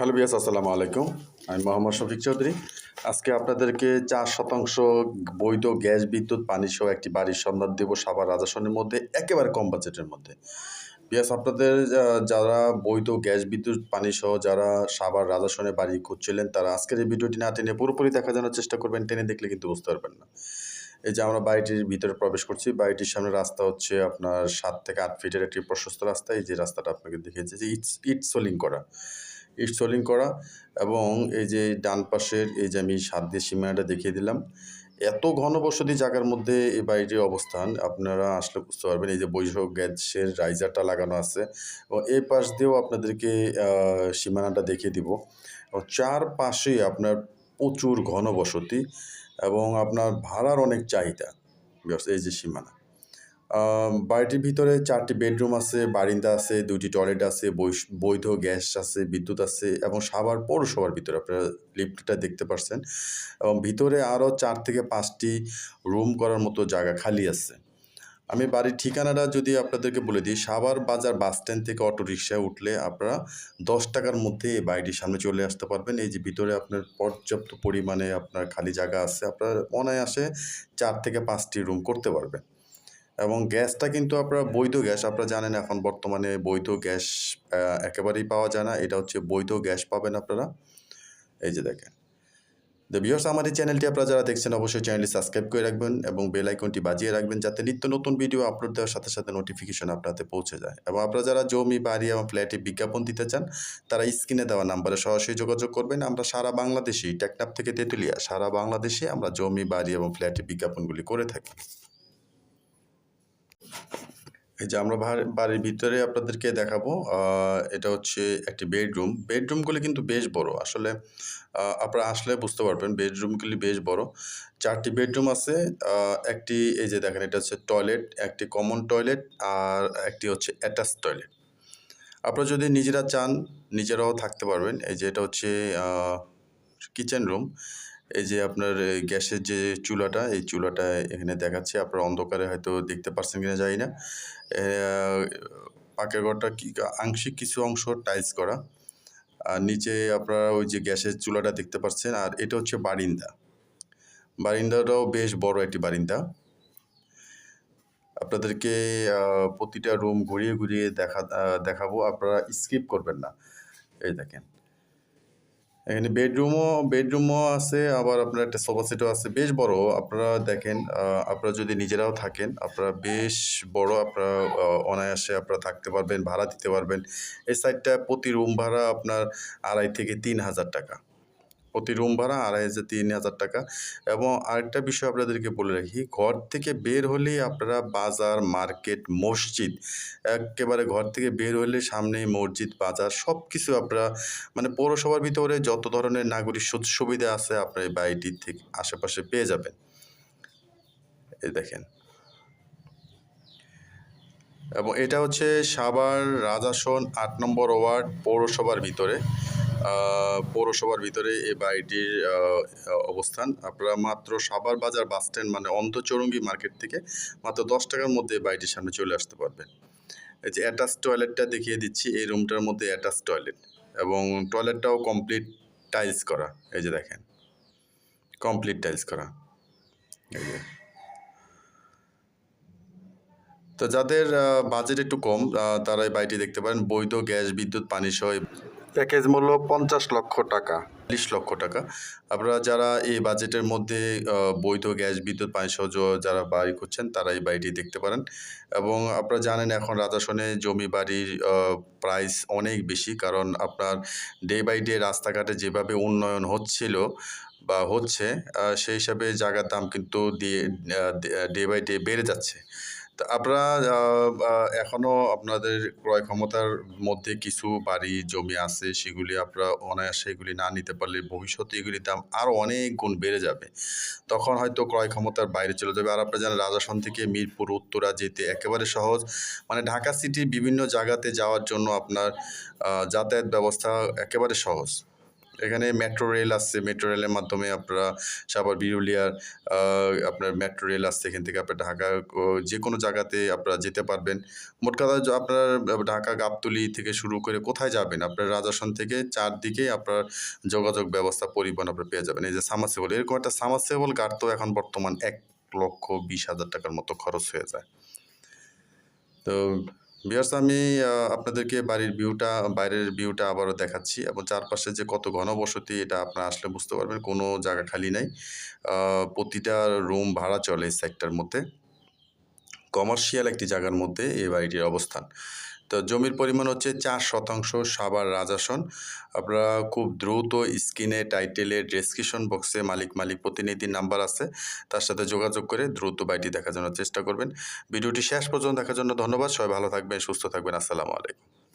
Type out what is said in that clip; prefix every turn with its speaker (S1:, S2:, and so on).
S1: Hello বিয়াস আসসালামু আলাইকুম। আমি মোহাম্মদ শফিক চৌধুরী। আজকে আপনাদেরকে চার শতাংশ বৈধ গ্যাস বিদ্যুৎ পানি সহ একটি বাড়ির সন্ধান দেবো সাভার রাজাসনের মধ্যে, একেবারে কম বাজেটের মধ্যে। বিয়াস আপনাদের যারা বৈধ গ্যাস বিদ্যুৎ পানি সহ যারা সাভার রাজাসনে বাড়ি খুঁজছিলেন, তারা আজকের এই ভিডিওটি না টেনে পুরোপুরি দেখা জন্য চেষ্টা করবেন, টেনে দেখলে কিন্তু বুঝতে পারবেন না। এই যে আমরা বাড়িটির ভিতরে প্রবেশ করছি, বাড়িটির সামনে রাস্তা হচ্ছে আপনার সাত থেকে আট ফিটের একটি প্রশস্ত রাস্তা। এই যে রাস্তাটা আপনাকে দেখিয়েছে, যে ইট ইট সোলিং করা। ইট সোলিং করা এবং এই যে ডান পাশের এই যে আমি সাত দিয়ে সীমানাটা দেখিয়ে দিলাম, এত ঘনবসতি জায়গার মধ্যে এই বাড়িটির অবস্থান, আপনারা আসলে বুঝতে পারবেন এই যে বৈঠক গ্যাসের রাইজারটা লাগানো আছে এবং এই পাশ দিয়েও আপনাদেরকে সীমানাটা দেখিয়ে দিব। এবং চার পাশে আপনার প্রচুর ঘনবসতি এবং আপনার ভাড়ার অনেক চাহিদা এই যে সীমানা। বাড়িটির ভিতরে চারটি বেডরুম আছে, বারিন্দা আছে, দুইটি টয়লেট আছে বৈধ গ্যাস আছে, বিদ্যুৎ আছে এবং সাভার পৌরসভার ভিতরে আপনারা লিফটটা দেখতে পাচ্ছেন এবং ভিতরে আরও চার থেকে পাঁচটি রুম করার মতো জায়গা খালি আছে। আমি বাড়ির ঠিকানাটা যদি আপনাদেরকে বলে দিই, সাভার বাজার বাস স্ট্যান্ড থেকে অটো রিক্সায় উঠলে আপনারা দশ টাকার মধ্যে এই বাড়িটির সামনে চলে আসতে পারবেন। এই যে ভিতরে আপনার পর্যাপ্ত পরিমাণে আপনার খালি জায়গা আছে, আপনার অনায়াসে চার থেকে পাঁচটি রুম করতে পারবেন। এবং গ্যাসটা কিন্তু আপনারা বৈধ গ্যাস, আপনারা জানেন এখন বর্তমানে বৈধ গ্যাস একেবারেই পাওয়া যায় না। এটা হচ্ছে বৈধ গ্যাস পাবেন আপনারা। এই যে দেখেন। দ্য ভিউয়ার্স আমার এই চ্যানেলটি আপনারা যারা দেখছেন, অবশ্যই চ্যানেলটি সাবস্ক্রাইব করে রাখবেন এবং বেল আইকনটি বাজিয়ে রাখবেন যাতে নিত্য নতুন ভিডিও আপলোড দেওয়ার সাথে সাথে নোটিফিকেশন আপনাদের পৌঁছে যায়। এবং আপনারা যারা জমি, বাড়ি এবং ফ্ল্যাটে বিজ্ঞাপন দিতে চান, তারা স্ক্রিনে দেওয়া নাম্বারে সরাসরি যোগাযোগ করবেন। আমরা সারা বাংলাদেশেই টেকনাপ থেকে তেঁতুলিয়া, সারা বাংলাদেশে আমরা জমি, বাড়ি এবং ফ্ল্যাটে বিজ্ঞাপনগুলি করে থাকি। এই যে আমরা বাড়ির ভিতরে আপনাদেরকে দেখাবো এটা হচ্ছে একটি বেডরুম। বেডরুমগুলি কিন্তু বেশ বড়। আসলে আপনারা আসলে বুঝতে পারবেন বেডরুমগুলি বেশ বড়। চারটি বেডরুম আছে একটি, এই যে দেখেন, এটা হচ্ছে টয়লেট, একটি কমন টয়লেট আর একটি হচ্ছে অ্যাটাচ টয়লেট। আপনারা যদি নিজেরা চান, নিজেরাও থাকতে পারবেন। এই যে এটা হচ্ছে কিচেন রুম। এই যে আপনার গ্যাসের যে চুলাটা, এই চুলাটা এখানে দেখাচ্ছে। আপনারা অন্ধকারে হয়তো দেখতে পারছেন কিনা জানি না। পাকের ঘরটা কি, আংশিক কিছু অংশ টাইলস করা। আর নিচে আপনারা ওই যে গ্যাসের চুলাটা দেখতে পাচ্ছেন আর এটা হচ্ছে বারিন্দা। বারিন্দাটাও বেশ বড় একটি বারিন্দা। আপনাদেরকে প্রতিটা রুম ঘুরিয়ে ঘুরিয়ে দেখা দেখাবো। আপনারা স্কিপ করবেন না। এই দেখেন। এখানে বেডরুমও বেডরুমও আছে, আবার আপনার একটা সোফা সেটও আছে, বেশ বড়। আপনারা দেখেন আপনারা যদি নিজেরাও থাকেন, আপনারা বেশ বড়, আপনারা অনায়াসে আপনারা থাকতে পারবেন, ভাড়া দিতে পারবেন। এই সাইডটা প্রতি রুম ভাড়া আপনার আড়াই থেকে তিন হাজার টাকা। প্রতি রুম ভাড়া আড়াই হাজার, তিন হাজার টাকা। এবং আরেকটা বিষয় আপনাদেরকে বলে রাখি, ঘর থেকে বের হলেই আপনারা বাজার, মার্কেট, মসজিদ, একেবারে ঘর থেকে বের হলে সামনে মসজিদ, বাজার সব কিছু আপনারা মানে পৌরসভার ভিতরে যত ধরনের নাগরিক সুবিধা আছে আপনার বাড়িটির থেকে আশেপাশে পেয়ে যাবেন। এই দেখেন। এবং এটা হচ্ছে সাভার, রাজাসন, আট নম্বর ওয়ার্ড পৌরসভার ভিতরে। পৌরসভার ভিতরে এই বাড়িটির অবস্থান। আপনারা মাত্র সাভার বাজার বাস স্ট্যান্ড মানে অন্তচরঙ্গি মার্কেট থেকে মাত্র দশ টাকার মধ্যে এই বাড়িটির সামনে চলে আসতে পারবেন। এই যে অ্যাটাচ টয়লেটটা দেখিয়ে দিচ্ছি, এই রুমটার মধ্যে অ্যাটাচ টয়লেট এবং টয়লেটটাও কমপ্লিট টাইলস করা। এই যে দেখেন কমপ্লিট টাইলস করা। এই যে। তো যাদের বাজেট একটু কম তারা এই বাড়িটি দেখতে পারেন। বৈধ গ্যাস, বিদ্যুৎ, পানি সহ প্যাকেজ মূল্য পঞ্চাশ লক্ষ টাকা। বিশ লক্ষ টাকা। আপনারা যারা এই বাজেটের মধ্যে বৈধ গ্যাস, বিদ্যুৎ, পানি সহ যারা বাড়ি করছেন তারা এই বাড়িটি দেখতে পারেন। এবং আপনারা জানেন এখন রাজাসনে জমি বাড়ির প্রাইস অনেক বেশি। কারণ আপনার ডে বাই ডে রাস্তাঘাটে যেভাবে উন্নয়ন হচ্ছিল বা হচ্ছে সেই হিসাবে জায়গার দাম কিন্তু ডে বাই ডে বেড়ে যাচ্ছে। আপনারা আহ, আহ, এখনও আপনাদের ক্রয় ক্ষমতার মধ্যে কিছু বাড়ি জমি আছে সেগুলি আপনারা অনায়াসে এগুলি না নিতে পারলে ভবিষ্যতে এগুলির দাম আরও অনেক গুণ বেড়ে যাবে। তখন হয়তো ক্রয় ক্ষমতার বাইরে চলে যাবে। আর আপনারা জানেন রাজাসন থেকে মিরপুর উত্তরা যেতে একেবারে সহজ। মানে ঢাকা সিটির বিভিন্ন জায়গাতে যাওয়ার জন্য আপনার যাতায়াত ব্যবস্থা একেবারে সহজ। এখানে মেট্রো রেল আসছে। মেট্রো রেলের মাধ্যমে আপনারা সাভার, বিরুলিয়ার আপনার মেট্রো রেল আসছে। এখান থেকে আপনার ঢাকা যে কোনো জায়গাতে আপনারা যেতে পারবেন। মোট কথা আপনার ঢাকা, গাবতলি থেকে শুরু করে কোথায় যাবেন? আপনার রাজাসন থেকে চারদিকে আপনার যোগাযোগ ব্যবস্থা, পরিবহন আপনার পেয়ে যাবেন। এই যে সামারসেবল এরকম একটা সামারসেবল গাড় তো এখন বর্তমান এক লক্ষ বিশ হাজার টাকার মতো খরচ হয়ে যায়। তো বিয়ার্স আমি আপনাদেরকে বাড়ির ভিউটা বাইরের ভিউটা আবারও দেখাচ্ছি এবং চারপাশে যে কত ঘনবসতি, এটা আপনারা আসলে বুঝতে পারবেন, কোনো জায়গা খালি নাই। প্রতিটা রুম ভাড়া চলে সেক্টর মধ্যে। কমার্শিয়াল একটি জায়গার মধ্যে এই বাড়িটির অবস্থান। তো জমির পরিমাণ হচ্ছে চার শতাংশ সাবার রাজাসন। আপনারা খুব দ্রুত স্ক্রিনে টাইটেলে ডেসক্রিপশন বক্সে মালিক মালিক প্রতিনিধির নাম্বার আছে, তার সাথে যোগাযোগ করে দ্রুত বাইটি দেখার জন্য চেষ্টা করবেন। ভিডিওটি শেষ পর্যন্ত দেখার জন্য ধন্যবাদ, সবাই ভালো থাকবেন, সুস্থ থাকবেন, আসসালামু আলাইকুম।